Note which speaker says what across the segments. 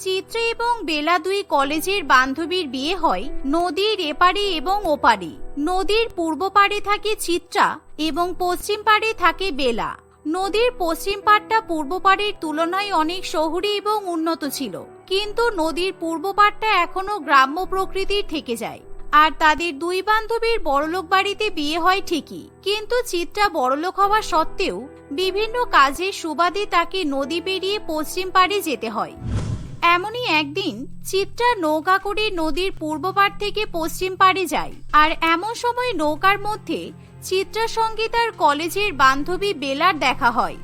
Speaker 1: চিত্রা এবং বেলা দুই কলেজের বান্ধবীর বিয়ে হয়, নদীর এপারে এবং ওপারে। নদীর পূর্ব পাড়ে থাকে চিত্রা এবং পশ্চিম পাড়ে থাকে বেলা। নদীর পশ্চিম পাড়টা পূর্ব পাড়ের তুলনায় অনেক শহুরে এবং উন্নত ছিল। কিন্তু নদীর পূর্ব পাড়টা এখনও গ্রাম্য প্রকৃতির থেকে যায়। আর তাদের দুই বান্ধবীর বড়লোক বাড়িতে বিয়ে হয় ঠিকই। কিন্তু চিত্রা বড়লোক হওয়া সত্ত্বেও বিভিন্ন কাজের সুবাদে তাকে নদী পেরিয়ে পশ্চিম পাড়ে যেতে হয়। এমনই একদিন চিত্রা নৌকা করে নদীর পূর্ব পাড় থেকে পশ্চিম পাড়ে যায়। আর এমন সময় নৌকার মধ্যে চিত্রার সঙ্গে তার কলেজের বান্ধবী বেলার দেখা হয়।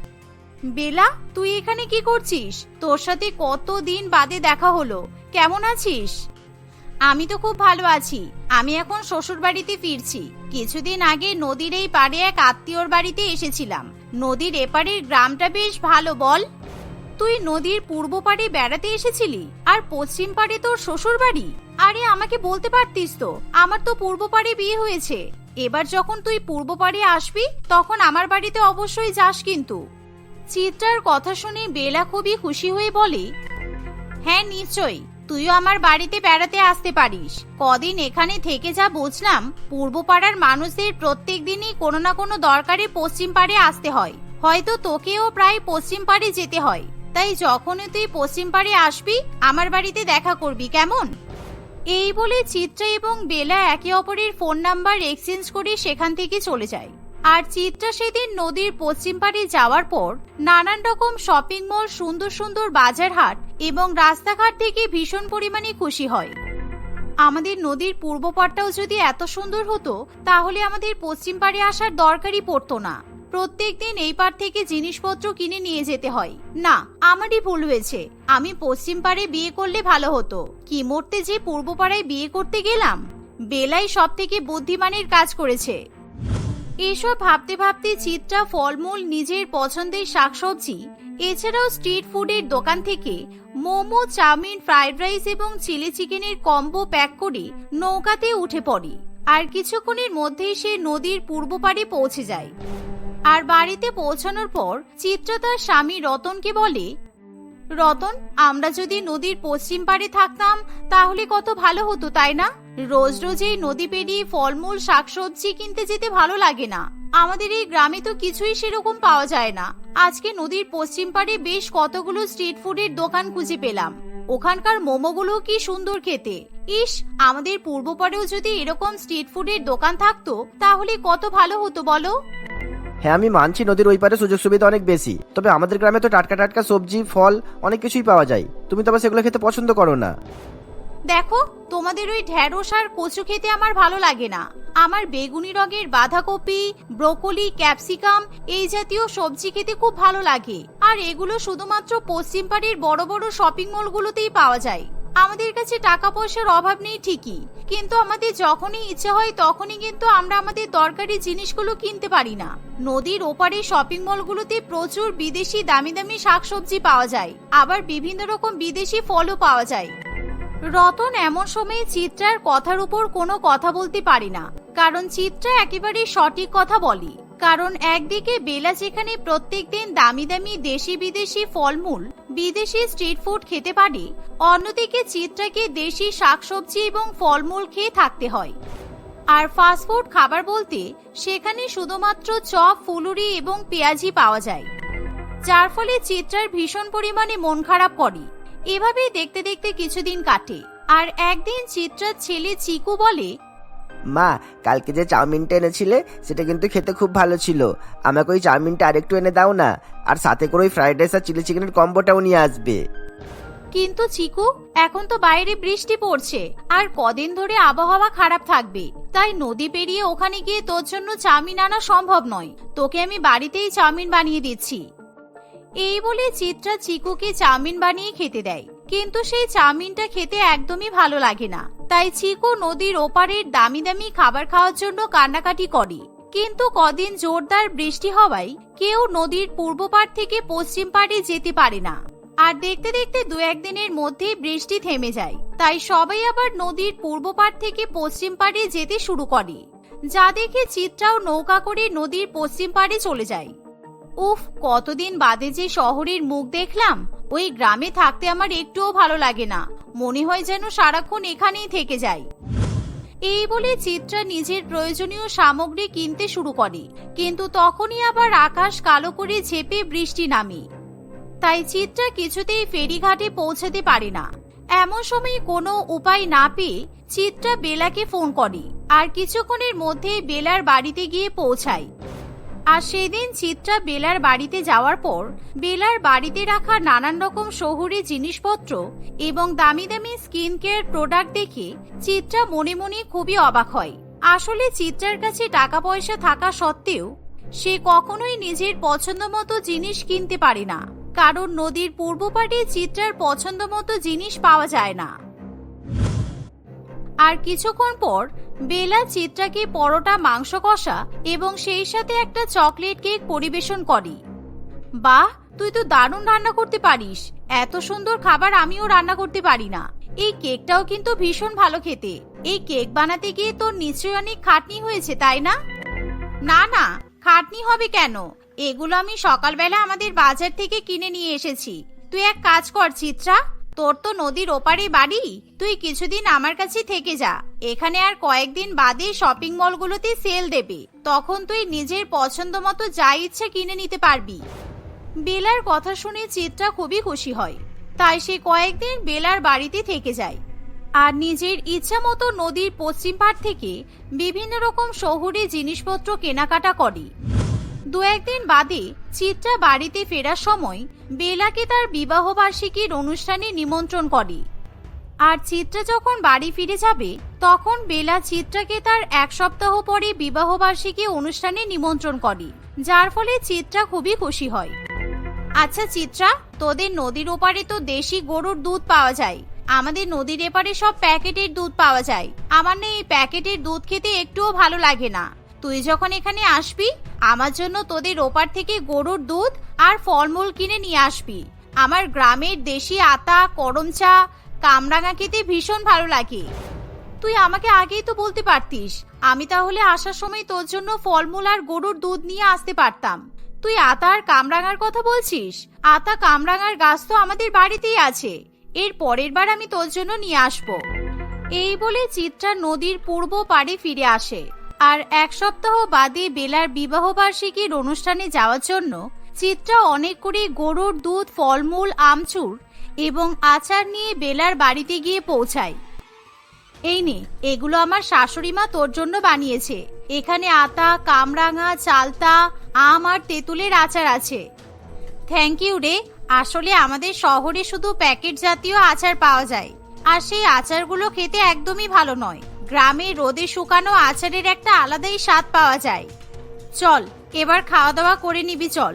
Speaker 1: বেলা, তুই এখানে কি করছিস? তোর সাথে কত দিন বাদে দেখা হলো। কেমন আছিস? আমি তো খুব ভালো আছি। আমি এখন শ্বশুর বাড়িতে ফিরছি। কিছুদিন আগে নদীর এই পাড়ে এক আত্মীয়র বাড়িতে এসেছিলাম। নদীর এপারের গ্রামটা বেশ ভালো, বল। তুই নদীর পূর্ব পাড়ে বেড়াতে এসেছিলি, আর পশ্চিম পাড়ে তোর শ্বশুর বাড়ি? আরে, আমাকে বলতে পারতিস তো, আমার তো পূর্ব পাড়ে বিয়ে হয়েছে। এবার যখন তুই পূর্ব পাড়ে আসবি, তখন আমার বাড়িতে অবশ্যই যাস কিন্তু। চিত্রার কথা শুনে বেলা খুবই খুশি হয়ে বলে হ্যাঁ নিশ্চয়ই, তুইও আমার বাড়িতে বেড়াতে আসতে পারিস। কদিন এখানে থেকে যা বুঝলাম, পূর্ব পাড়ার মানুষদের প্রত্যেক দিনই কোনো না কোনো দরকারে পশ্চিম পাড়ে আসতে হয়। হয়তো তোকেও প্রায় পশ্চিম পাড়ে যেতে হয়। তাই যখনই তুই পশ্চিম পাড়ে আসবি, আমার বাড়িতে দেখা করবি, কেমন? এই বলে চিত্রা এবং বেলা একে অপরের ফোন নাম্বার এক্সচেঞ্জ করে সেখান থেকে চলে যায়। আর চিত্রা সেদিন নদীর পশ্চিম পাড়ে যাওয়ার পর নানান রকম শপিং মল সুন্দর সুন্দর বাজার হাট এবং রাস্তাঘাট থেকে ভীষণ পরিমাণে খুশি হয়। আমাদের নদীর পূর্ব পাড়টাও যদি এত সুন্দর হতো, তাহলে আমাদের পশ্চিম পাড়ে আসার দরকারই পড়তো না। প্রত্যেকদিন এই পার থেকে জিনিসপত্র কিনে নিয়ে যেতে হয়। না, আমারই ভুল হয়েছে। আমি পশ্চিম পাড়ে বিয়ে করলে ভালো হতো। কি মরতে যে পূর্ব পাড়ায় বিয়ে করতে গেলাম? বেলাই সব থেকে বুদ্ধিমানের কাজ করেছে। এসব ভাবতে ভাবতে চিত্রা ফলমূল, নিজের পছন্দের শাকসবজি, এছাড়াও স্ট্রিট ফুডের দোকান থেকে মোমো, চাউমিন, ফ্রাইড রাইস এবং চিলি চিকেনের কম্বো প্যাক করে নৌকাতে উঠে পড়ে। আর কিছুক্ষণের মধ্যেই সে নদীর পূর্ব পাড়ে পৌঁছে যায়। আর বাড়িতে পৌঁছানোর পর চিত্রা তার স্বামী রতনকে বলে, রতন, আমরা যদি নদীর পশ্চিম পাড়ে থাকতাম, তাহলে কত ভালো হতো, তাই না? রোজ রোজ এই নদী পেরিয়ে ফলমূল, শাকসবজি কিনতে যেতে ভালো লাগে না। আমাদের এই গ্রামে তো কিছুই সেরকম পাওয়া যায় না। আজকে নদীর পশ্চিম পাড়ে বেশ কতগুলো স্ট্রিট ফুডের দোকান খুঁজে পেলাম। ওখানকার মোমোগুলো কি সুন্দর খেতে। ইস, আমাদের পূর্ব পাড়েও যদি এরকম স্ট্রিট ফুডের দোকান থাকতো, তাহলে কত ভালো হতো বলো?
Speaker 2: হ্যাঁ আমি মানছি নদীর ওই পারে সুযোগ সুবিধা অনেক বেশি। তবে আমাদের গ্রামে তো টাটকা টাটকা সবজি, ফল অনেক কিছুই পাওয়া যায়। তুমি তো আবার সেগুলো খেতে পছন্দ করো না।
Speaker 1: দেখো, তোমাদের ওই ঢ্যাঁড়স আর কচু খেতে আমার ভালো লাগে না। আমার বেগুনি রঙের বাঁধাকপি, ব্রোকলি, ক্যাপসিকাম, এই জাতীয় সবজি খেতে খুব ভালো লাগে। আর এগুলো শুধুমাত্র পশ্চিম পাড়ের বড় বড় শপিং মলগুলোতেই পাওয়া যায়। আমাদের কাছে টাকা পয়সার অভাব নেই ঠিকই, কিন্তু আমাদের যখনই ইচ্ছে হয় তখনই কিন্তু আমরা আমাদের দরকারি জিনিসগুলো কিনতে পারি না। নদীর ওপারে শপিং মলগুলোতে প্রচুর বিদেশি দামি দামি শাকসবজি পাওয়া যায়, আবার বিভিন্ন রকম বিদেশি ফলও পাওয়া যায়। রতন এমন সময়ে চিত্রার কথার উপর কোনো কথা বলতে পারি না, কারণ চিত্রা একেবারে সঠিক কথা বলে। কারণ একদিকে বেলা যেখানে প্রত্যেকদিন দামি দামি দেশি বিদেশি ফলমূল, বিদেশি স্ট্রিট ফুড খেতে পারে, অন্যদিকে চিত্রাকে দেশি শাকসবজি এবং ফলমূল খেয়ে থাকতে হয়। আর ফাস্টফুড খাবার বলতে সেখানে শুধুমাত্র চপ, ফুলুরি এবং পেঁয়াজি পাওয়া যায়। যার ফলে চিত্রার ভীষণ পরিমাণে মন খারাপ করে। এভাবেই দেখতে দেখতে কিছুদিন কাটে। আর একদিন চিত্রার ছেলে চিকু বলে
Speaker 2: মা, কালকে যে চাউমিনটা এনেছিলে, সেটা কিন্তু খেতে খুব ভালো ছিল। আমাকে ওই চাউমিনটা আরেকটু এনে দাও না, আর সাথে করে ওই ফ্রাইড রাইস আর চিলি চিকেনের কম্বোটাও নিয়ে আসবে।
Speaker 1: কিন্তু চিকু, এখন তো বাইরে বৃষ্টি পড়ছে, আর কদিন ধরে আবহাওয়া খারাপ থাকবে। তাই নদী পেরিয়ে ওখানে গিয়ে তোর জন্য চাউমিন আনা সম্ভব নয়। তোকে আমি বাড়িতেই চাউমিন বানিয়ে দিচ্ছি। এই বলে চিত্রা চিকুকে চাউমিন বানিয়ে খেতে দেয়। কিন্তু সেই চাউমিনটা খেতে একদমই ভালো লাগে না। তাই চিকু নদীর ওপারের দামি দামি খাবার খাওয়ার জন্য কান্নাকাটি করে। কিন্তু কদিন জোরদার বৃষ্টি হওয়ায় কেউ নদীর পূর্ব পাড় থেকে পশ্চিম পাড়ে যেতে পারে না। আর দেখতে দেখতে দু একদিনের মধ্যে বৃষ্টি থেমে যায়। তাই সবাই আবার নদীর পূর্ব পাড় থেকে পশ্চিম পাড়ে যেতে শুরু করে। যা দেখে চিত্রাও নৌকা করে নদীর পশ্চিম পাড়ে চলে যায়। উফ, কতদিন বাদে যে শহরের মুখ দেখলাম। ওই গ্রামে থাকতে আমার একটুও ভালো লাগে না। মনে হয় যেন সারাক্ষণ এখানেই থেকে যাই এই বলে চিত্রা নিজের প্রয়োজনীয় সামগ্রী কিনতে শুরু করে। কিন্তু তখনই আবার আকাশ কালো করে ঝেপে বৃষ্টি নামে। তাই চিত্রা কিছুতেই ফেরিঘাটে পৌঁছাতে পারে না। এমন সময় কোনো উপায় না পেয়ে চিত্রা বেলাকে ফোন করে। আর কিছুক্ষণের মধ্যেই বেলার বাড়িতে গিয়ে পৌঁছায়। আর সেদিন চিত্রা বেলার বাড়িতে যাওয়ার পর বেলার বাড়িতে রাখা নানান রকম শহুরে জিনিসপত্র এবং দামি দামি স্কিন কেয়ার প্রোডাক্ট দেখে চিত্রা মনে মনে খুবই অবাক হয়। আসলে চিত্রার কাছে টাকা পয়সা থাকা সত্ত্বেও সে কখনোই নিজের পছন্দ মতো জিনিস কিনতে পারে না। কারণ নদীর পূর্ব পাড়ে চিত্রার পছন্দ মতো জিনিস পাওয়া যায় না। আর কিছুক্ষণ পর বেলা চিত্রাকে পরোটা, মাংস কষা এবং সেই সাথে একটা চকলেট কেক পরিবেশন করে। বাহ, তুই তো দারুণ রান্না করতে পারিস। এত সুন্দর খাবার আমিও রান্না করতে পারি না। এই কেকটাও কিন্তু ভীষণ ভালো খেতে। এই কেক বানাতে গিয়ে তোর নিশ্চয়ই অনেক খাটনি হয়েছে, তাই না? না না, খাটনি হবে কেন? এগুলো আমি সকালবেলা আমাদের বাজার থেকে কিনে নিয়ে এসেছি। তুই এক কাজ কর, চিত্রা। তোর তো নদীর ওপারে বাড়ি। তুই কিছুদিন আমার কাছে থেকে যা। এখানে আর কয়েকদিন বাদে শপিং মলগুলোতে সেল দেবে। তখন তুই নিজের পছন্দ মতো যা ইচ্ছা কিনে নিতে পারবি। বেলার কথা শুনে চিত্রা খুবই খুশি হয়। তাই সে কয়েকদিন বেলার বাড়িতে থেকে যায়। আর নিজের ইচ্ছা মতো নদীর পশ্চিম পাড় থেকে বিভিন্ন রকম শহুরে জিনিসপত্র কেনাকাটা করে। দু একদিন বাদে চিত্রা বাড়িতে ফেরার সময় বেলাকে তার বিবাহবার্ষিকীর অনুষ্ঠানে নিমন্ত্রণ করে। আর চিত্রা যখন বাড়ি ফিরে যাবে, তখন বেলা চিত্রাকে তার এক সপ্তাহ পরে বিবাহবার্ষিকী অনুষ্ঠানে নিমন্ত্রণ করে, যার ফলে চিত্রা খুবই খুশি হয়। আচ্ছা চিত্রা, তোদের নদীর ওপারে তো দেশি গরুর দুধ পাওয়া যায়। আমাদের নদীর এপারে সব প্যাকেটের দুধ পাওয়া যায়। আমার না এই প্যাকেটের দুধ খেতে একটুও ভালো লাগে না। তুই যখন এখানে আসবি, আমার জন্য তোদের ওপার থেকে গরুর দুধ আর ফলমূল কিনে নিয়ে আসবি। আমার গ্রামের দেশি আতা, করম চা, কামরাঙা খেতে ভীষণ ভালো লাগে। তুই আমাকে আগেই তো বলতে পারতিস, আমি তাহলে আসার সময় তোর জন্য ফলমূল আর গরুর দুধ নিয়ে আসতে পারতাম। তুই আতা আর কামরাঙার কথা বলছিস? আতা, কামরাঙার গাছ তো আমাদের বাড়িতেই আছে। এর পরের বার আমি তোর জন্য নিয়ে আসব। এই বলে চিত্রা নদীর পূর্ব পাড়ে ফিরে আসে। আর এক সপ্তাহ বাদে বেলার বিবাহবার্ষিকীর অনুষ্ঠানে যাওয়ার জন্য চিত্রা অনেক করে গরুর দুধ, ফলমূল, আমচুর এবং আচার নিয়ে বেলার বাড়িতে গিয়ে পৌঁছায়। এই নে, এগুলো আমার শাশুড়ি মা তোর জন্য বানিয়েছে। এখানে আতা, কামরাঙা, চালতা, আম আর তেঁতুলের আচার আছে। থ্যাংক ইউ রে, আসলে আমাদের শহরে শুধু প্যাকেট জাতীয় আচার পাওয়া যায়। আর সেই আচারগুলো খেতে একদমই ভালো নয়। গ্রামে রোদে শুকানো আচারের একটা আলাদাই স্বাদ পাওয়া যায়। চল, এবার খাওয়া দাওয়া করে নিবি চল।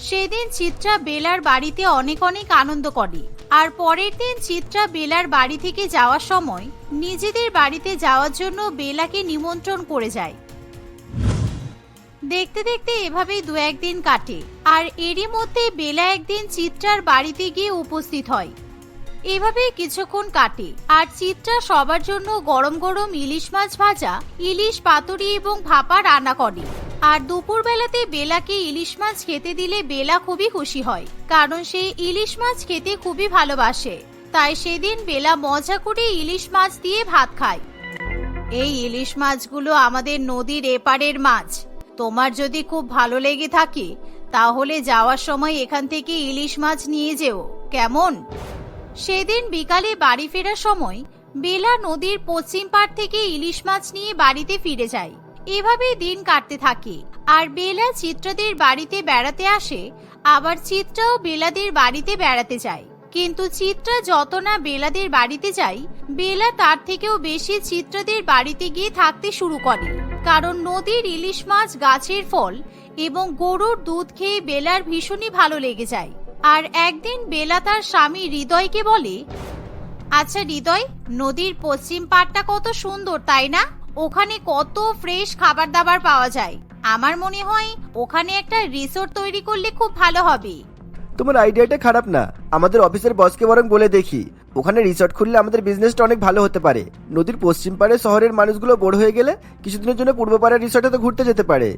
Speaker 1: সেদিন চিত্রা বেলার বাড়িতে অনেক অনেক আনন্দ করে। আর পরের দিন চিত্রা বেলার বাড়ি থেকে যাওয়ার সময় নিজেদের বাড়িতে যাওয়ার জন্য বেলাকে নিমন্ত্রণ করে যায়। দেখতে দেখতে এভাবেই দু একদিন কাটে। আর এরই মধ্যে বেলা একদিন চিত্রার বাড়িতে গিয়ে উপস্থিত হয়। এভাবেই কিছুক্ষণ কাটে। আর চিত্রা সবার জন্য গরম গরম ইলিশ মাছ ভাজা, ইলিশ পাতুরি এবং ভাপা রান্না করে। আর দুপুর বেলাতে বেলাকে ইলিশ মাছ খেতে দিলে বেলা খুবই খুশি হয়, কারণ সে ইলিশ মাছ খেতে খুবই ভালোবাসে। তাই সেদিন বেলা মজা করে ইলিশ মাছ দিয়ে ভাত খায়। এই ইলিশ মাছগুলো আমাদের নদীর এপারের মাছ। তোমার যদি খুব ভালো লেগে থাকে, তাহলে যাওয়ার সময় এখান থেকে ইলিশ মাছ নিয়ে যেও। কেমন? সেদিন বিকালে বাড়ি ফেরার সময় বেলা নদীর পশ্চিম পাড় থেকে ইলিশ মাছ নিয়ে বাড়িতে ফিরে যায় এভাবেই দিন কাটতে থাকে। আর বেলা চিত্রাদের বাড়িতে বেড়াতে আসে, আবার চিত্রাও বেলাদের বাড়িতে বেড়াতে যায়। কিন্তু চিত্রা যত না বেলাদের বাড়িতে যায়, বেলা তার থেকেও বেশি চিত্রাদের বাড়িতে গিয়ে থাকতে শুরু করে। কারণ নদীর ইলিশ মাছ, গাছের ফল এবং গরুর দুধ খেয়ে বেলার ভীষণই ভালো লেগে যায়। আর একদিন বেলা তার স্বামী হৃদয়কে বলে আচ্ছা হৃদয়, নদীর পশ্চিম পাড়টা কত সুন্দর, তাই না? ওখানে কত ফ্রেশ খাবার দাবার পাওয়া যায়। আমার মনে হয় ওখানে একটা রিসোর্ট তৈরি করলে খুব ভালো হবে।
Speaker 2: তোমার আইডিয়াটা খারাপ না। আমাদের অফিসের বসকে বরং বলে দেখি। ওখানে রিসর্ট খুললে আমাদের বিজনেসটা অনেক ভালো হতে পারে। নদীর পশ্চিম পাড়ে শহরের মানুষগুলো বড় হয়ে গেলে কিছুদিনের জন্য পূর্ব পাড়ের রিসর্টে তো ঘুরতে যেতে পারে।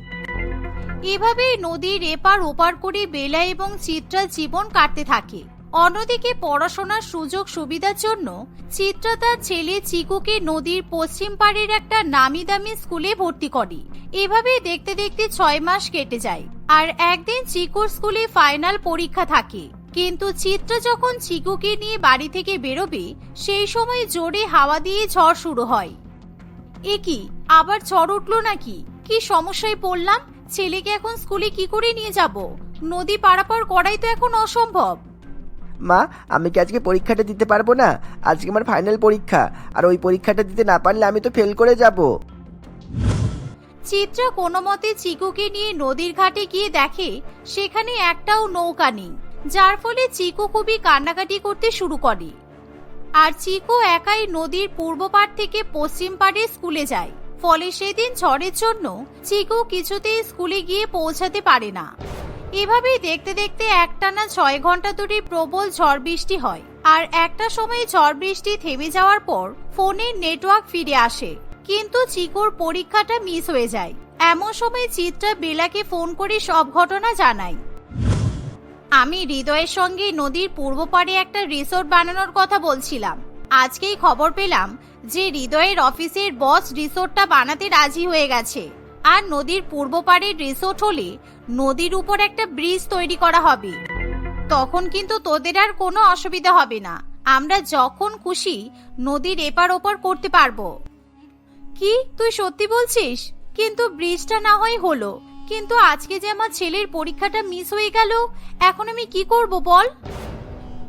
Speaker 1: এভাবেই নদীর এপার ওপার করে বেলা এবং চিত্রা জীবন কাটতে থাকে। অন্যদিকে পড়াশোনার সুযোগ সুবিধার জন্য চিত্রা তার ছেলে চিকুকে নদীর পশ্চিম পাড়ের একটা নামি দামি স্কুলে ভর্তি করে। এভাবেই দেখতে দেখতে ছয় মাস কেটে যায় আর একদিন চিকুর স্কুলে ফাইনাল পরীক্ষা থাকে। কিন্তু চিত্রা যখন চিকুকে নিয়ে বাড়ি থেকে বেরোবে, সেই সময় জোরে হাওয়া দিয়ে ঝড় শুরু হয়। এ কি, আবার ঝড় উঠল নাকি? কি সমস্যায় পড়লাম? ছেলেকে এখন স্কুলে কি করে নিয়ে যাব? নদী পারাপার করাই তো এখন অসম্ভব।
Speaker 2: মা আমি কি আজকে পরীক্ষাটা দিতে পারব না? আজকে আমার ফাইনাল পরীক্ষা। আর ওই পরীক্ষাটা দিতে না পারলে আমি তো ফেল করে যাব।
Speaker 1: চিত্রা কোনো মতে চিকুকে নিয়ে নদীর ঘাটে গিয়ে দেখে সেখানে একটাও নৌকা নেই যার ফলে চিকু খুবই কান্নাকাটি করতে শুরু করে। আর চিকু একাই নদীর পূর্ব পাড় থেকে পশ্চিম পাড়ে স্কুলে যায়। ফলে সেদিন ঝড়ের জন্য চিকু কিছুতেই স্কুলে গিয়ে পৌঁছাতে পারে না। এভাবেই দেখতে দেখতে একটানা ছয় ঘণ্টা ধরে প্রবল ঝড় বৃষ্টি হয় আর একটা সময় ঝড় বৃষ্টি থেমে যাওয়ার পর ফোনের নেটওয়ার্ক ফিরে আসে। কিন্তু চিকুর পরীক্ষাটা মিস হয়ে যায়। এমন সময় চিত্রা বেলাকে ফোন করে সব ঘটনা জানায়। আমি হৃদয়ের সঙ্গে নদীর পূর্ব পাড়ে একটা রিসোর্ট বানানোর কথা বলছিলাম। আজকেই খবর পেলাম যে হৃদয়ের অফিসের বস রিসোর্টটা বানাতে রাজি হয়ে গেছে। আর নদীর পূর্ব পাড়ের রিসোর্ট হলে নদীর উপর একটা ব্রিজ তৈরি করা হবে। তখন কিন্তু তোদের আর কোনো অসুবিধা হবে না। আমরা যখন খুশি নদীর এপার ওপার করতে পারব। কি? তুই সত্যি বলছিস? কিন্তু ব্রিজটা না হয় হলো। কিন্তু আজকে যে আমার ছেলের পরীক্ষাটা মিস হয়ে গেল, এখন আমি কি করব বল?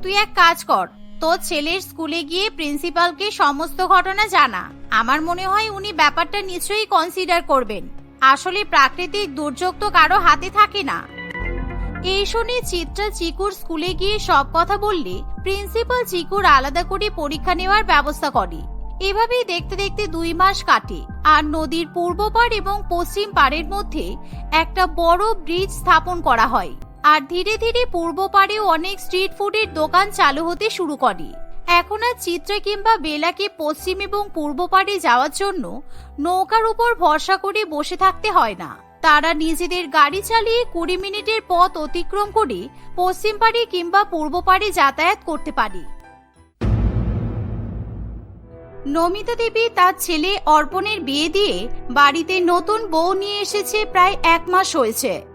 Speaker 1: তুই এক কাজ কর তোর ছেলের স্কুলে গিয়ে প্রিন্সিপালকে সমস্ত ঘটনা জানা। আমার মনে হয় উনি ব্যাপারটা নিশ্চয়ই কনসিডার করবেন। আসলে প্রাকৃতিক দুর্যোগ তো কারও হাতে থাকে না। এই শুনে চিত্রা চিকুর স্কুলে গিয়ে সব কথা বললে প্রিন্সিপাল চিকুর আলাদা করে পরীক্ষা নেওয়ার ব্যবস্থা করে। এভাবেই দেখতে দেখতে দুই মাস কাটে আর নদীর পূর্ব পাড় এবং পশ্চিম পাড়ের মধ্যে একটা বড় ব্রিজ স্থাপন করা হয়। আর ধীরে ধীরে পূর্ব পাড়েও অনেক স্ট্রিট ফুডের দোকান চালু হতে শুরু করে। এখন আর চিত্রা কিংবা বেলাকে পশ্চিম এবং পূর্ব পাড়ে যাওয়ার জন্য নৌকার উপর ভরসা করে বসে থাকতে হয় না। তারা নিজেদের গাড়ি চালিয়ে কুড়ি মিনিটের পথ অতিক্রম করে পশ্চিম পাড়ে কিংবা পূর্ব পাড়ে যাতায়াত করতে পারে। নমিতা দেবী তার ছেলে অর্পণের বিয়ে দিয়ে বাড়িতে নতুন বউ নিয়ে এসেছে প্রায় এক মাস হয়েছে।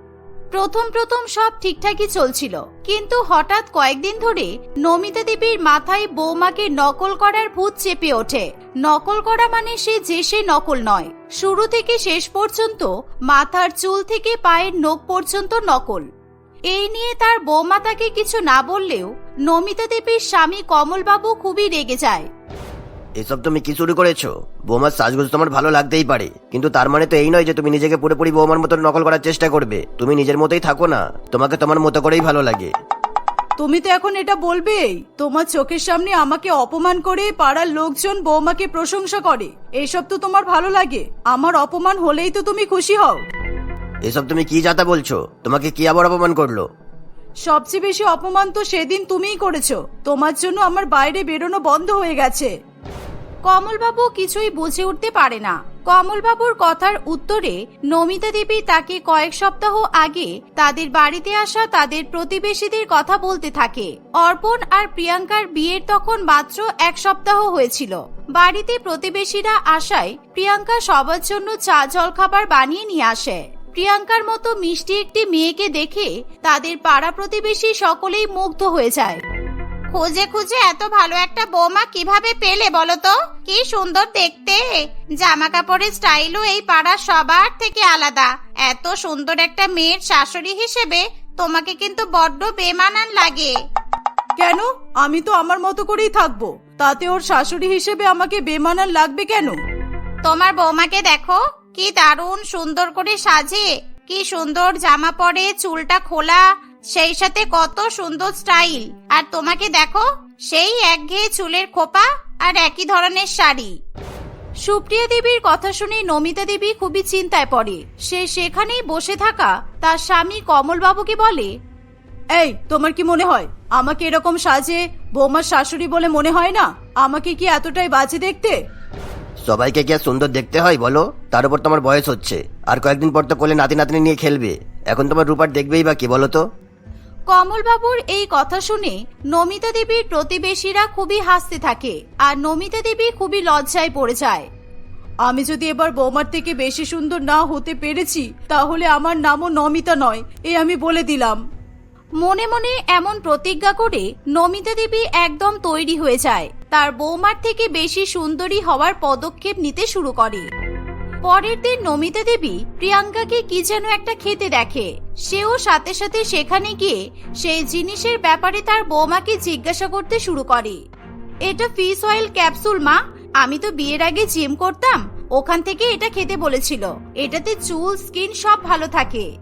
Speaker 1: প্রথম প্রথম সব ঠিকঠাকই চলছিল। কিন্তু হঠাৎ কয়েকদিন ধরে নমিতা দেবীর মাথায় বৌমাকে নকল করার ভূত চেপে ওঠে। নকল করা মানে সে যে সে নকল নয়। শুরু থেকে শেষ পর্যন্ত মাথার চুল থেকে পায়ের নখ পর্যন্ত নকল। এই নিয়ে তার বৌমা তাকে কিছু না বললেও নমিতা দেবীর স্বামী কমলবাবু খুবই রেগে যায়।
Speaker 3: এসব তুমি কি শুরু করেছ? বৌমার সাজগোজ তোমার ভালো লাগতেই পারে। কিন্তু তার মানে তো এই নয় যে তুমি নিজেকে পুরোপুরি বৌমার মতো নকল করার চেষ্টা করবে। তুমি নিজের মতোই থাকো না। তোমাকে তোমার মতো করেই ভালো লাগে।
Speaker 4: তুমি তো এখন এটা বলবেই। তোমার চোখের সামনে আমাকে অপমান করে পাড়ার লোকজন বৌমাকে প্রশংসা করে। এইসব তো তোমার ভালো লাগে। আমার অপমান হলেই তো তুমি খুশি হও।
Speaker 3: এসব তুমি কি যাতা বলছো? তোমাকে কি আবার অপমান করল?
Speaker 4: সবচেয়ে বেশি অপমান তো সেদিন তুমিই করেছ। তোমার জন্য আমার বাইরে বেরোনো বন্ধ হয়ে গেছে।
Speaker 1: কমলবাবু কিছুই বুঝে উঠতে পারে না। কমলবাবুর কথার উত্তরে নমিতা দেবী তাকে কয়েক সপ্তাহ আগে তাদের বাড়িতে আসা তাদের প্রতিবেশীদের কথা বলতে থাকে। অর্পণ আর প্রিয়াঙ্কার বিয়ের তখন মাত্র এক সপ্তাহ হয়েছিল। বাড়িতে প্রতিবেশীরা আসায় প্রিয়াঙ্কা সবার জন্য চা, জলখাবার বানিয়ে নিয়ে আসে। প্রিয়াঙ্কার মতো মিষ্টি একটি মেয়েকে দেখে তাদের পাড়া প্রতিবেশী সকলেই মুগ্ধ হয়ে যায়। খুঁজে খুঁজে এত ভালো একটা বৌমা কীভাবে পেলে বলো তো? কি সুন্দর দেখতে। জামা কাপড়ের স্টাইলও এই পাড়ার সবার থেকে আলাদা। এত সুন্দর একটা মেয়ের শাশুড়ি হিসেবে তোমাকে কিন্তু বড্ড বেমানান লাগে।
Speaker 4: কেন? আমি তো আমার মতো করেই থাকব। তাতে ওর শাশুড়ি হিসেবে আমাকে বেমানান লাগবে কেন?
Speaker 1: তোমার বৌমাকে দেখো কি দারুণ সুন্দর করে সাজে। কি সুন্দর জামা পরে চুলটা খোলা সেই সাথে কত সুন্দর স্টাইল। আর তোমাকে দেখো, সেই একঘেয়ে চুলের খোপা আর একই ধরনের শাড়ি। সুপ্রিয়া দেবীর কথা শুনে নমিতা দেবী খুবই চিন্তায় পড়ে। সে সেখানেই বসে থাকা তার স্বামী কমলবাবুকে বলে,
Speaker 4: এই, তোমার কি মনে হয়? আমাকে এরকম সাজে বৌমার শাশুড়ি বলে মনে হয় না? আমাকে কি এতটাই বাজে দেখতে?
Speaker 3: সবাইকে কি সুন্দর দেখতে হয়, বলো? তার উপর তোমার বয়স হচ্ছে। আর কয়েকদিন পর তো কোলে নাতি নাতনি নিয়ে খেলবে। এখন তোমার রূপার দেখবেই বা কি, বলো তো?
Speaker 1: কমলবাবুর এই কথা শুনে নমিতা দেবীর প্রতিবেশীরা খুবই হাসতে থাকে আর নমিতা দেবী খুবই লজ্জায় পড়ে যায়।
Speaker 4: আমি যদি এবার বৌমার থেকে বেশি সুন্দর না হতে পেরেছি, তাহলে আমার নামও নমিতা নয়, এ আমি বলে দিলাম।
Speaker 1: মনে মনে এমন প্রতিজ্ঞা করে নমিতা দেবী একদম তৈরি হয়ে যায়। তার বৌমার থেকে বেশি সুন্দরী হওয়ার পদক্ষেপ নিতে শুরু করে। পরের দিন নমিতা দেবী প্রিয়াঙ্কাকে কি যেন একটা খেতে দেখে। সেও সাথে সাথে সেখানে গিয়ে সেই জিনিসের ব্যাপারে তার বৌমাকে জিজ্ঞাসা করতে শুরু করে। এটা ফিশ অয়েল ক্যাপসুল, মা। আমি তো বিয়ের আগে জিম করতাম। ওখান থেকে এটা খেতে বলেছিল। এটাতে চুল, স্কিন সব ভালো থাকে।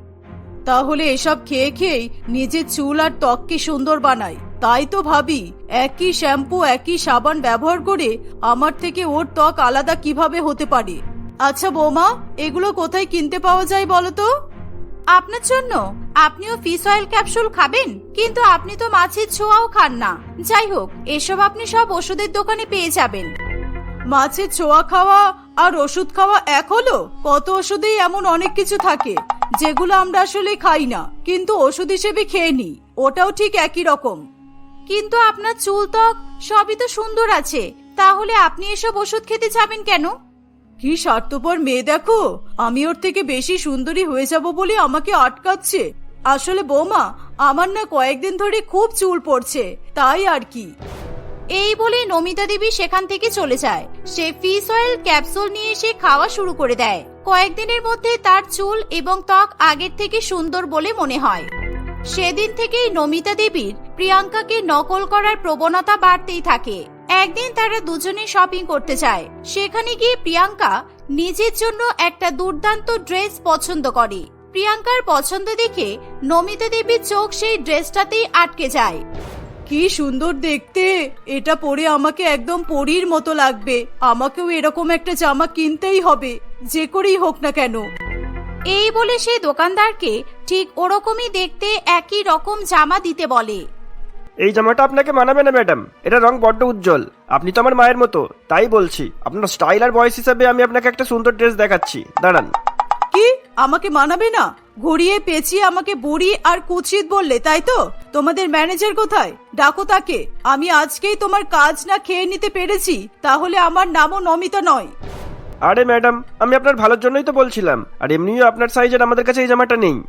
Speaker 4: তাহলে এসব খেয়ে খেয়েই নিজের চুল আর ত্বককে সুন্দর বানাই। তাই তো ভাবি, একই শ্যাম্পু, একই সাবান ব্যবহার করে আমার থেকে ওর ত্বক আলাদা কীভাবে হতে পারে? আচ্ছা বৌমা, এগুলো কোথায় কিনতে পাওয়া যায় বলো তো?
Speaker 1: আপনার জন্য। আপনিও ফিশ অয়েল ক্যাপসুল খাবেন? কিন্তু আপনি তো মাছের ছোঁয়াও খান না। যাই হোক, এসব আপনি সব ওষুধের দোকানে পেয়ে যাবেন।
Speaker 4: মাছের ছোঁয়া খাওয়া আর ওষুধ খাওয়া এক হলো? কত ওষুধেই এমন অনেক কিছু থাকে, যেগুলো আমরা আসলে খাই না, কিন্তু ওষুধ হিসেবে খেয়ে নিই। ওটাও ঠিক একই রকম।
Speaker 1: কিন্তু আপনার চুল ত্বক সবই তো সুন্দর আছে। তাহলে আপনি এসব ওষুধ খেতে যাবেন কেন?
Speaker 4: কি স্বার্থপর মেয়ে দেখো। আমি ওর থেকে বেশি সুন্দরী হয়ে যাব বলে আমাকে আটকাচ্ছে। আসলে বৌমা, আমার না কয়েকদিন ধরে খুব চুল পড়ছে, তাই আর কি।
Speaker 1: এই বলে নমিতা দেবী সেখান থেকে চলে যায়। সে ফিস অয়েল ক্যাপসুল নিয়ে এসে খাওয়া শুরু করে দেয়। কয়েকদিনের মধ্যে তার চুল এবং ত্বক আগের থেকে সুন্দর বলে মনে হয়। সেদিন থেকেই নমিতা দেবীর প্রিয়াঙ্কাকে নকল করার প্রবণতা বাড়তেই থাকে। একদিন তারা দুজনে শপিং করতে যায়। সেখানে গিয়ে প্রিয়াঙ্কা নিজের জন্য একটা দুর্দান্ত ড্রেস পছন্দ করে। প্রিয়াঙ্কার পছন্দ দেখে নমিতা দেবীর চোখ সেই ড্রেসটাতেই আটকে যায়।
Speaker 4: কি সুন্দর দেখতে! এটা পরে আমাকে একদম পরীর মতো লাগবে। আমাকেও এরকম একটা জামা কিনতেই হবে যে করেই হোক না কেন।
Speaker 1: এই বলে সে দোকানদারকে ঠিক ওরকমই দেখতে একই রকম জামা দিতে বলে।
Speaker 2: এই জামাটা আপনাকে মানাবে না ম্যাডাম। এটা রং বড্ড উজ্জ্বল। আপনি তো আমার মায়ের মতো তাই বলছি। আপনার স্টাইল আর বয়স হিসাবে আমি আপনাকে একটা সুন্দর ড্রেস দেখাচ্ছি। দাঁড়ান।
Speaker 4: কি? আমাকে মানাবে না? ঘুরিয়ে পেঁচিয়ে আমাকে বুড়ি আর কুচিত বললে তাই তো? তোমাদের ম্যানেজার কোথায়? ডাকো তাকে। আমি আজকেই তোমার কাজ না খেয়ে নিতে পেরেছি তাহলে আমার নামও নমিতা নয়।
Speaker 2: আরে ম্যাডাম আমি আপনার ভালোর জন্যই তো বলছিলাম। আর এমনিও আপনার সাইজের আমাদের কাছে এই জামাটা নেই।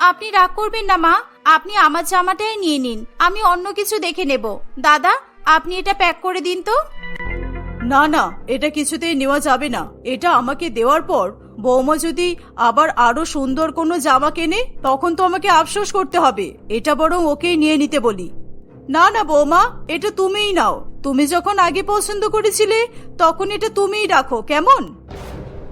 Speaker 1: আপনি রাগ করবেন না মা। আপনি আমার জামাটাই নিয়ে নিন। আমি অন্য কিছু দেখে নেব। দাদা আপনি এটা প্যাক করে দিন তো।
Speaker 4: না না এটা কিছুতেই নেওয়া যাবে না। এটা আমাকে দেওয়ার পর বৌমা যদি আবার আরও সুন্দর কোনো জামা কেনে তখন তো আমাকে আফসোস করতে হবে। এটা বরং ওকেই নিয়ে নিতে বলি। না না বৌমা এটা তুমিই নাও। তুমি যখন আগে পছন্দ করেছিলে তখন এটা তুমিই রাখো। কেমন?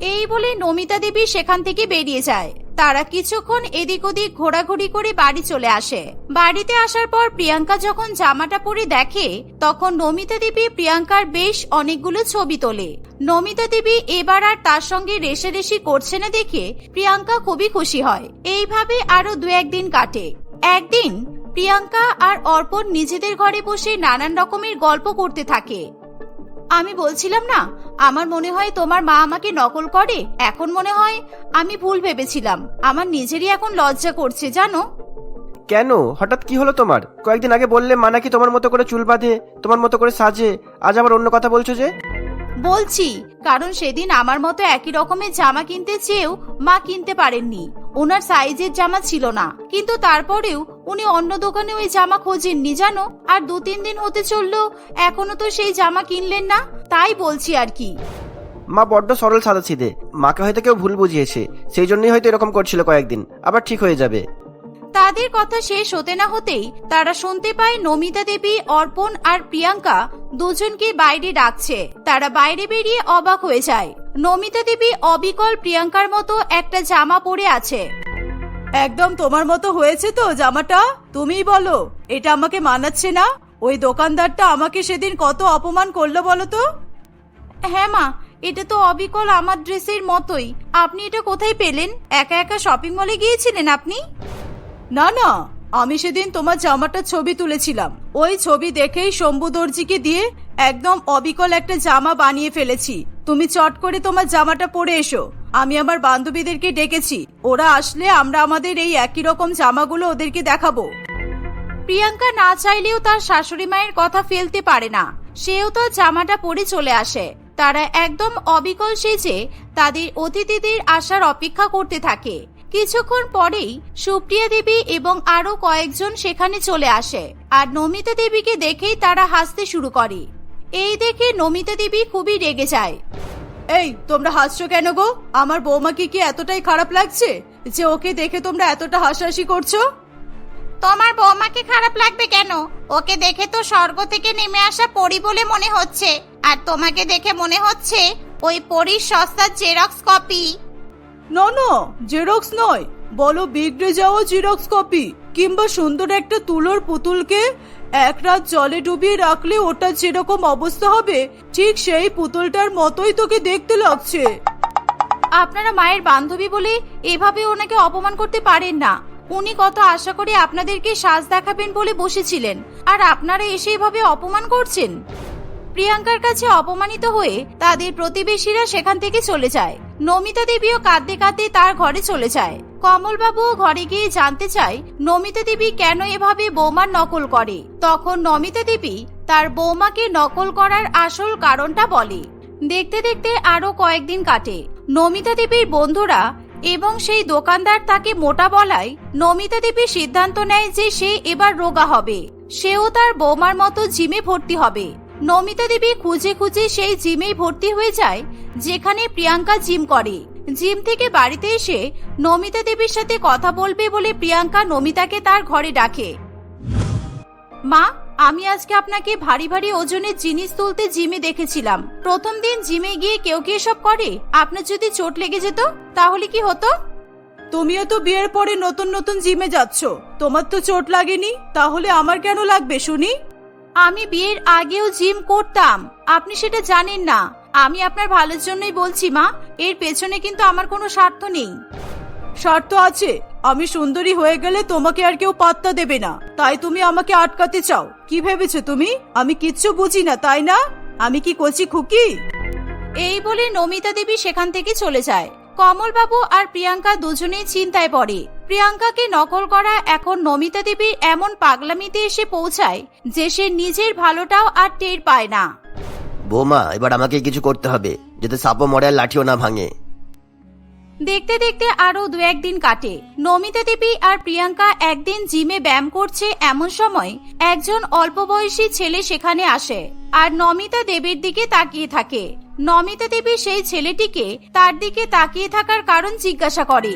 Speaker 1: এই বলে নমিতা দেবী সেখান থেকে বেরিয়ে যায়। তারা কিছুক্ষণ এদিক ওদিক ঘোরাঘুরি করে বাড়ি চলে আসে। বাড়িতে আসার পর প্রিয়াঙ্কা যখন জামাটা পরে দেখে, তখন নমিতা দেবী প্রিয়াঙ্কার বেশ অনেকগুলো ছবি তোলে। নমিতা দেবী এবার আর তার সঙ্গে রেশারেশি করছে না দেখে প্রিয়াঙ্কা খুবই খুশি হয়। এইভাবে আরও দু একদিন কাটে। একদিন প্রিয়াঙ্কা আর অর্পণ নিজেদের ঘরে বসে নানান রকমের গল্প করতে থাকে। আমি বলছিলাম না আমার মনে হয় তোমার মা আমাকে নকল করে। এখন মনে হয় আমি ভুল ভেবেছিলাম। আমার নিজেরই এখন লজ্জা করছে জানো?
Speaker 2: কেন? হঠাৎ কি হলো তোমার? কয়েকদিন আগে বললে মা নাকি তোমার মতো করে চুল বাঁধে তোমার মতো করে সাজে আজ আবার অন্য কথা বলছো যে?
Speaker 1: বলছি কারণ সেদিন আমার মতো একই রকমের জামা কিনতে চেয়েও মা কিনতে পারেননি। ওনার সাইজের জামা ছিল না কিন্তু তারপরেও উনি অন্য দোকানে ওই জামা খোঁজেননি জানো? আর দু তিন দিন হতে চলল এখনও তো সেই জামা কিনলেন না তাই বলছি আর কি।
Speaker 2: মা বড্ড সরল সাদা ছিদে। মাকে হয়তো কেউ ভুল বুঝিয়েছে সেই জন্যই হয়তো এরকম করছিল কয়েকদিন আবার ঠিক হয়ে যাবে।
Speaker 1: তাদের কথা শেষ হতে না হতেই তারা শুনতে পায় নমিতা দেবী অর্পণ আর প্রিয়াঙ্কা দুজনকে বাইরে ডাকছে। তারা বাইরে বেরিয়ে অবাক হয়ে যায়। নমিতা দেবী অবিকল প্রিয়াঙ্কার মতো একটা জামা পরে আছে।
Speaker 4: একদম তোমার মতো হয়েছে তো জামাটা? তুমিই বলো এটা আমাকে মানাচ্ছে না? ওই দোকানদারটা আমাকে সেদিন কত অপমান করল বলো তো?
Speaker 1: হ্যাঁ মা এটা তো অবিকল আমার ড্রেসের মতোই। আপনি এটা কোথায় পেলেন? একা একা শপিং মলে গিয়েছিলেন আপনি?
Speaker 4: না না আমি সেদিন তোমার জামাটার ছবি তুলেছিলাম। ওই ছবি দেখেই শম্ভু দর্জিকে দিয়ে একদম অবিকল একটা জামা বানিয়ে ফেলেছি। তুমি চট করে তোমার জামাটা পরে এসো। আমি আমার বান্ধবীদেরকে ডেকেছি। ওরা আসলে আমরা আমাদের এই একই রকম জামাগুলো ওদেরকে দেখাবো।
Speaker 1: প্রিয়াঙ্কা না চাইলেও তার শাশুড়ি মায়ের কথা ফেলতে পারে না। সেও তো জামাটা পরে চলে আসে। তারা একদম অবিকল সেজে তাদের অতিথিদের আসার অপেক্ষা করতে থাকে। কিছুক্ষণ পরেই সুপ্রিয়া দেবী এবং আরও কয়েকজন সেখানে চলে আসে আর নমিতা দেবীকে দেখেই তারা হাসতে শুরু করে। এই দেখে নমিতা দেবী খুবই রেগে যায়।
Speaker 4: এই তোমরা হাসছো কেন গো? আমার বৌমাকে কি এতটাই খারাপ লাগছে যে ওকে দেখে তোমরা এতটা হাসাহাসি করছ?
Speaker 1: তোমার বৌমাকে খারাপ লাগবে কেন? ওকে দেখে তো স্বর্গ থেকে নেমে আসা পরি বলে মনে হচ্ছে। আর তোমাকে দেখে মনে হচ্ছে ওই পরীর সস্তার xerox copy.
Speaker 4: No no xerox নয় বলো বিগড়ে যাওয়া জেরক্স কপি। কিংবা সুন্দর একটা তুলোর পুতুলকে এক রাত জলে ডুবিয়ে রাখলে ওটা যেরকম অবস্থা হবে, ঠিক সেই পুতুলটার মতোই তোকে দেখতে লাগছে।
Speaker 1: আপনারা মায়ের বান্ধবী বলে এভাবে ওনাকে অপমান করতে পারেন না। উনি কত আশা করে আপনাদেরকে সাজ দেখাবেন বলে বসেছিলেন। আর আপনারা এসে এভাবে অপমান করছেন? প্রিয়াঙ্কার কাছে অপমানিত হয়ে তাদের প্রতিবেশীরা সেখান থেকে চলে যায়। নমিতা দেবীও কাঁদতে কাঁদতে তার ঘরে চলে যায়। কমলবাবুও ঘরে গিয়ে জানতে চায়, নমিতা দেবী কেন এভাবে বৌমার নকল করে? তখন নমিতা দেবী তার বৌমাকে নকল করার আসল কারণটা বলে। দেখতে দেখতে আরও কয়েকদিন কাটে। নমিতা দেবীর বন্ধুরা এবং সেই দোকানদার তাকে মোটা বলায় নমিতা দেবী সিদ্ধান্ত নেয় যে সে এবার রোগা হবে। সেও তার বৌমার মতো জিমে ভর্তি হবে। নমিতা দেবী খুঁজে খুঁজে সেই জিমেই ভর্তি হয়ে যায়, যেখানে প্রিয়াঙ্কা জিম করে। জিম থেকে বাড়িতে এসে নমিতা দেবীর সাথে কথা বলবে বলে প্রিয়াঙ্কা নমিতাকে তার ঘরে ডাকে। মা, আমি আজকে আপনাকে ভারী ভারী ওজনের জিনিস তুলতে জিমে দেখেছিলাম। প্রথম দিন জিমে গিয়ে কেউ কি এসব করে? আপনার যদি চোট লেগে যেত, তাহলে কি হতো?
Speaker 4: তুমিও তো বিয়ের পরে নতুন নতুন জিমে যাচ্ছ। তোমার তো চোট লাগেনি? তাহলে আমার কেন লাগবে, শুনি?
Speaker 1: আমি বিয়ের আগেও জিম করতাম। আপনি সেটা জানেন না। আমি আপনার ভালোর জন্যই বলছি, মা। এর পেছনে কিন্তু আমার কোনো স্বার্থ নেই।
Speaker 4: স্বার্থ আছে। আমি সুন্দরী হয়ে গেলে তোমাকে আর কেউ পাত্তা দেবে না। তাই তুমি আমাকে আটকাতে চাও। কি ভেবেছো তুমি? আমি কিচ্ছু বুঝি না, তাই না? আমি কি কচি খুকি?
Speaker 1: এই বলে নমিতা দেবী সেখান থেকে চলে যায়। কমলবাবু আর প্রিয়াঙ্কা দুজনেই চিন্তায় পড়ে। প্রিয়াঙ্কাকে নকল করা এখন নমিতা দেবীর এমন পাগলামিতে এসে পৌঁছায় যে সে নিজের ভালোটাও আর টের পায় না।
Speaker 3: বৌমা এবার আমাকে কিছু করতে হবে যাতে সাপও মরে আর লাঠিও না ভাঙে।
Speaker 1: দেখতে দেখতে আরও দু একদিন কাটে। নমিতা দেবী আর প্রিয়াঙ্কা একদিন জিমে ব্যায়াম করছে এমন সময় একজন অল্প বয়সী ছেলে সেখানে আসে আর নমিতা দেবীর দিকে তাকিয়ে থাকে। নমিতা দেবী সেই ছেলেটিকে তার দিকে তাকিয়ে থাকার কারণ জিজ্ঞাসা করে।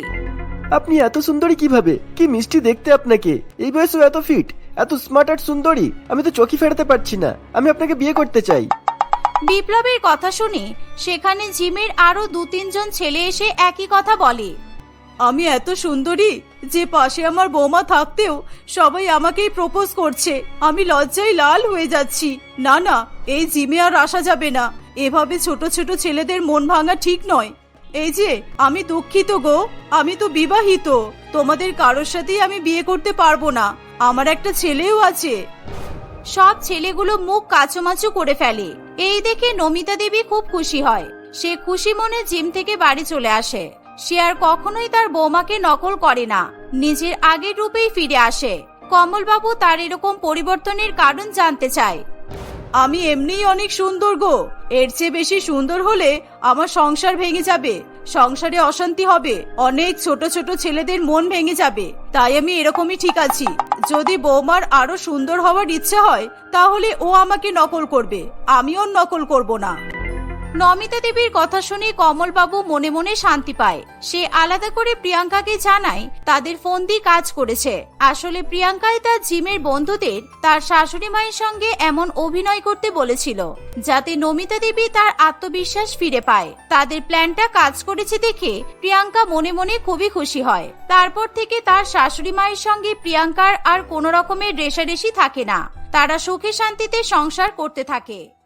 Speaker 2: আপনি এত সুন্দরী কীভাবে? কি মিষ্টি দেখতে আপনাকে? এই বয়সেও এত ফিট এত স্মার্ট আর সুন্দরী আমি তো চোখই ফেরাতে পারছি না। আমি আপনাকে বিয়ে করতে চাই।
Speaker 1: বিপ্লবের কথা শুনে সেখানে জিমের আরও দু তিনজন ছেলে এসে একই কথা বলে।
Speaker 4: আমি এত সুন্দরী যে পাশে আমার বৌমা থাকতেও সবাই আমাকেই প্রপোজ করছে। আমি লজ্জায় লাল হয়ে যাচ্ছি। না না এই জিমে আর আসা যাবে না। এভাবে ছোট ছোট ছেলেদের মন ভাঙা ঠিক নয়। এই যে, আমি দুঃখিত গো, আমি তো বিবাহিত। তোমাদের কারোর সাথেই আমি বিয়ে করতে পারব না। আমার একটা ছেলেও আছে।
Speaker 1: সব ছেলেগুলো মুখ কাচুমাচু করে ফেলে। এই দেখে নমিতা দেবী খুব খুশি হয়। সে খুশি মনে জিম থেকে বাড়ি চলে আসে। সে আর কখনোই তার বৌমাকে নকল করে না। নিজের আগের রূপেই ফিরে আসে। কমলবাবু তার এরকম পরিবর্তনের কারণ জানতে চায়।
Speaker 4: আমি এমনিই অনেক সুন্দর গো। এর চেয়ে বেশি সুন্দর হলে আমার সংসার ভেঙে যাবে। সংসারে অশান্তি হবে। অনেক ছোট ছোট ছেলেদের মন ভেঙে যাবে। তাই আমি এরকমই ঠিক আছি। যদি বৌমার আরও সুন্দর হওয়ার ইচ্ছে হয়, তাহলে ও আমাকে নকল করবে। আমিও নকল করব না।
Speaker 1: নমিতা দেবীর কথা শুনে কমলবাবু মনে মনে শান্তি পায়। সে আলাদা করে প্রিয়াঙ্কাকে জানায়, তাদের ফোন দিয়ে কাজ করেছে। আসলে প্রিয়াঙ্কাই তার জিমের বন্ধুদের তার শাশুড়ি মায়ের সঙ্গে এমন অভিনয় করতে বলেছিল, যাতে নমিতা দেবী তার আত্মবিশ্বাস ফিরে পায়। তাদের প্ল্যানটা কাজ করেছে দেখে প্রিয়াঙ্কা মনে মনে খুবই খুশি হয়। তারপর থেকে তার শাশুড়ি মায়ের সঙ্গে প্রিয়াঙ্কার আর কোনো রকমের রেশারেশি থাকে না। তারা সুখে শান্তিতে সংসার করতে থাকে।